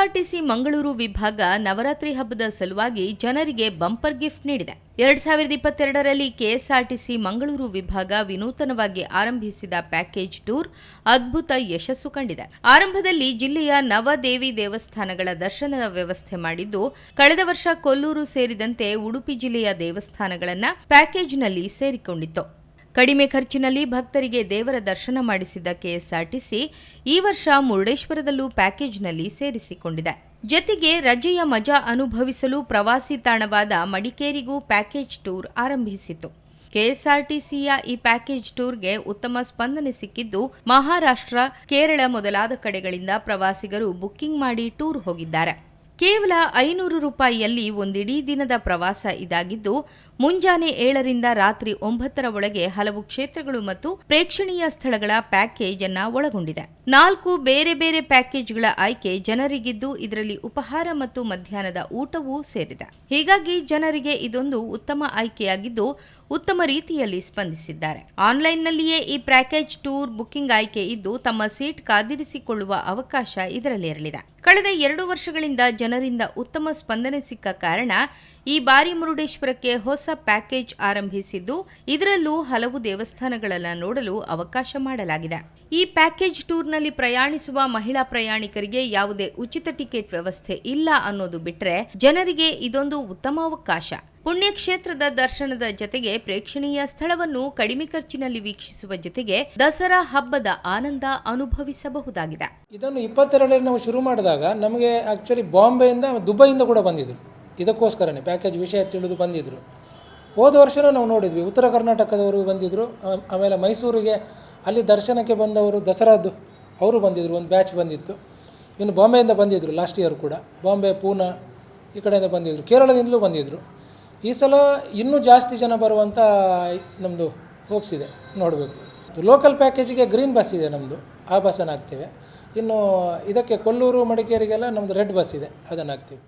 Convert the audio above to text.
KSRTC Mangaluru ವಿಭಾಗ ನವರಾತ್ರಿ ಹಬ್ಬದ ಸಲುವಾಗಿ ಜನರಿಗೆ ಬಂಪರ್ ಗಿಫ್ಟ್ ನೀಡಿದೆ. ಎರಡ್ ಸಾವಿರದ ಇಪ್ಪತ್ತೆರಡರಲ್ಲಿ ಕೆಎಸ್ಆರ್ಟಿಸಿ ಮಂಗಳೂರು ವಿಭಾಗ ವಿನೂತನವಾಗಿ ಆರಂಭಿಸಿದ ಪ್ಯಾಕೇಜ್ ಟೂರ್ ಅದ್ಭುತ ಯಶಸ್ಸು ಕಂಡಿದೆ. ಆರಂಭದಲ್ಲಿ ಜಿಲ್ಲೆಯ ನವದೇವಿ ದೇವಸ್ಥಾನಗಳ ದರ್ಶನದ ವ್ಯವಸ್ಥೆ ಮಾಡಿದ್ದು, ಕಳೆದ ವರ್ಷ ಕೊಲ್ಲೂರು ಸೇರಿದಂತೆ ಉಡುಪಿ ಜಿಲ್ಲೆಯ ದೇವಸ್ಥಾನಗಳನ್ನ ಪ್ಯಾಕೇಜ್ನಲ್ಲಿ ಸೇರಿಕೊಂಡಿತ್ತು. ಕಡಿಮೆ ಖರ್ಚಿನಲ್ಲಿ ಭಕ್ತರಿಗೆ ದೇವರ ದರ್ಶನ ಮಾಡಿಸಿದ್ದ ಕೆಎಸ್ಆರ್ಟಿಸಿ ಈ ವರ್ಷ ಮುರುಡೇಶ್ವರದಲ್ಲೂ ಪ್ಯಾಕೇಜ್ನಲ್ಲಿ ಸೇರಿಸಿಕೊಂಡಿದೆ. ಜತೆಗೆ ರಜೆಯ ಮಜಾ ಅನುಭವಿಸಲು ಪ್ರವಾಸಿ ತಾಣವಾದ ಮಡಿಕೇರಿಗೂ ಪ್ಯಾಕೇಜ್ ಟೂರ್ ಆರಂಭಿಸಿತು. ಕೆಎಸ್ಆರ್ಟಿಸಿಯ ಈ ಪ್ಯಾಕೇಜ್ ಟೂರ್ಗೆ ಉತ್ತಮ ಸ್ಪಂದನೆ ಸಿಕ್ಕಿದ್ದು, ಮಹಾರಾಷ್ಟ್ರ, ಕೇರಳ ಮೊದಲಾದ ಕಡೆಗಳಿಂದ ಪ್ರವಾಸಿಗರು ಬುಕ್ಕಿಂಗ್ ಮಾಡಿ ಟೂರ್ ಹೋಗಿದ್ದಾರೆ. ಕೇವಲ ಐನೂರು ರೂಪಾಯಿಯಲ್ಲಿ ಒಂದಿಡೀ ದಿನದ ಪ್ರವಾಸ ಇದಾಗಿದ್ದು, ಮುಂಜಾನೆ ಏಳರಿಂದ ರಾತ್ರಿ ಒಂಬತ್ತರ ಒಳಗೆ ಹಲವು ಕ್ಷೇತ್ರಗಳು ಮತ್ತು ಪ್ರೇಕ್ಷಣೀಯ ಸ್ಥಳಗಳ ಪ್ಯಾಕೇಜ್ ಅನ್ನ ಒಳಗೊಂಡಿದೆ. ನಾಲ್ಕು ಬೇರೆ ಬೇರೆ ಪ್ಯಾಕೇಜ್ಗಳ ಆಯ್ಕೆ ಜನರಿಗಿದ್ದು ಇದರಲ್ಲಿ ಉಪಹಾರ ಮತ್ತು ಮಧ್ಯಾಹ್ನದ ಊಟವೂ ಸೇರಿದೆ. ಹೀಗಾಗಿ ಜನರಿಗೆ ಇದೊಂದು ಉತ್ತಮ ಆಯ್ಕೆಯಾಗಿದ್ದು, ಉತ್ತಮ ರೀತಿಯಲ್ಲಿ ಸ್ಪಂದಿಸಿದ್ದಾರೆ. ಆನ್ಲೈನ್ನಲ್ಲಿಯೇ ಈ ಪ್ಯಾಕೇಜ್ ಟೂರ್ ಬುಕಿಂಗ್ ಆಯ್ಕೆ ಇದ್ದು, ತಮ್ಮ ಸೀಟ್ ಕಾದಿರಿಸಿಕೊಳ್ಳುವ ಅವಕಾಶ ಇದರಲ್ಲಿರಲಿದೆ. ಕಳೆದ ಎರಡು ವರ್ಷಗಳಿಂದ ಜನರಿಂದ ಉತ್ತಮ ಸ್ಪಂದನೆ ಸಿಕ್ಕ ಕಾರಣ ಈ ಬಾರಿ ಮುರುಡೇಶ್ವರಕ್ಕೆ ಹೊಸ ಪ್ಯಾಕೇಜ್ ಆರಂಭಿಸಿದ್ದು, ಇದರಲ್ಲೂ ಹಲವು ದೇವಸ್ಥಾನಗಳನ್ನು ನೋಡಲು ಅವಕಾಶ ಮಾಡಲಾಗಿದೆ. ಈ ಪ್ಯಾಕೇಜ್ ಟೂರ್ನಲ್ಲಿ ಪ್ರಯಾಣಿಸುವ ಮಹಿಳಾ ಪ್ರಯಾಣಿಕರಿಗೆ ಯಾವುದೇ ಉಚಿತ ಟಿಕೆಟ್ ವ್ಯವಸ್ಥೆ ಇಲ್ಲ ಅನ್ನೋದು ಬಿಟ್ರೆ ಜನರಿಗೆ ಇದೊಂದು ಉತ್ತಮ ಅವಕಾಶ. ಪುಣ್ಯಕ್ಷೇತ್ರದ ದರ್ಶನದ ಜತೆಗೆ ಪ್ರೇಕ್ಷಣೀಯ ಸ್ಥಳವನ್ನು ಕಡಿಮೆ ಖರ್ಚಿನಲ್ಲಿ ವೀಕ್ಷಿಸುವ ಜೊತೆಗೆ ದಸರಾ ಹಬ್ಬದ ಆನಂದ ಅನುಭವಿಸಬಹುದಾಗಿದೆ. ಇದನ್ನು ಇಪ್ಪತ್ತೆರಡರಲ್ಲಿ ನಾವು ಶುರು ಮಾಡಿದಾಗ ನಮಗೆ ಆ್ಯಕ್ಚುಲಿ ಬಾಂಬೆಯಿಂದ ದುಬೈಯಿಂದ ಕೂಡ ಬಂದಿದ್ದರು ಇದಕ್ಕೋಸ್ಕರನೇ ಪ್ಯಾಕೇಜ್ ವಿಷಯ ತಿಳಿದು ಬಂದಿದ್ದರು ಹೋದ ವರ್ಷವೂ ನಾವು ನೋಡಿದ್ವಿ. ಉತ್ತರ ಕರ್ನಾಟಕದವರು ಬಂದಿದ್ದರು ಆಮೇಲೆ ಮೈಸೂರಿಗೆ ಅಲ್ಲಿ ದರ್ಶನಕ್ಕೆ ಬಂದವರು ದಸರಾದ್ದು ಅವರು ಬಂದಿದ್ದರು ಒಂದು ಬ್ಯಾಚ್ ಬಂದಿತ್ತು. ಇನ್ನು ಬಾಂಬೆಯಿಂದ ಬಂದಿದ್ದರು ಲಾಸ್ಟ್ ಇಯರ್ ಕೂಡ. ಬಾಂಬೆ, ಪೂನಾ ಈ ಕಡೆಯಿಂದ ಬಂದಿದ್ದರು ಕೇರಳದಿಂದಲೂ ಬಂದಿದ್ದರು ಈ ಸಲ ಇನ್ನೂ ಜಾಸ್ತಿ ಜನ ಬರುವಂಥ ನಮ್ಮದು ಹೋಪ್ಸ್ ಇದೆ. ನೋಡಬೇಕು. ಲೋಕಲ್ ಪ್ಯಾಕೇಜಿಗೆ ಗ್ರೀನ್ ಬಸ್ ಇದೆ ನಮ್ಮದು ಆ ಬಸ್ಸನ್ನು ಹಾಕ್ತೇವೆ. ಇನ್ನು ಇದಕ್ಕೆ ಕೊಲ್ಲೂರು, ಮಡಿಕೇರಿಗೆಲ್ಲ ನಮ್ಮದು ರೆಡ್ ಬಸ್ ಇದೆ. ಅದನ್ನು ಹಾಕ್ತೀವಿ.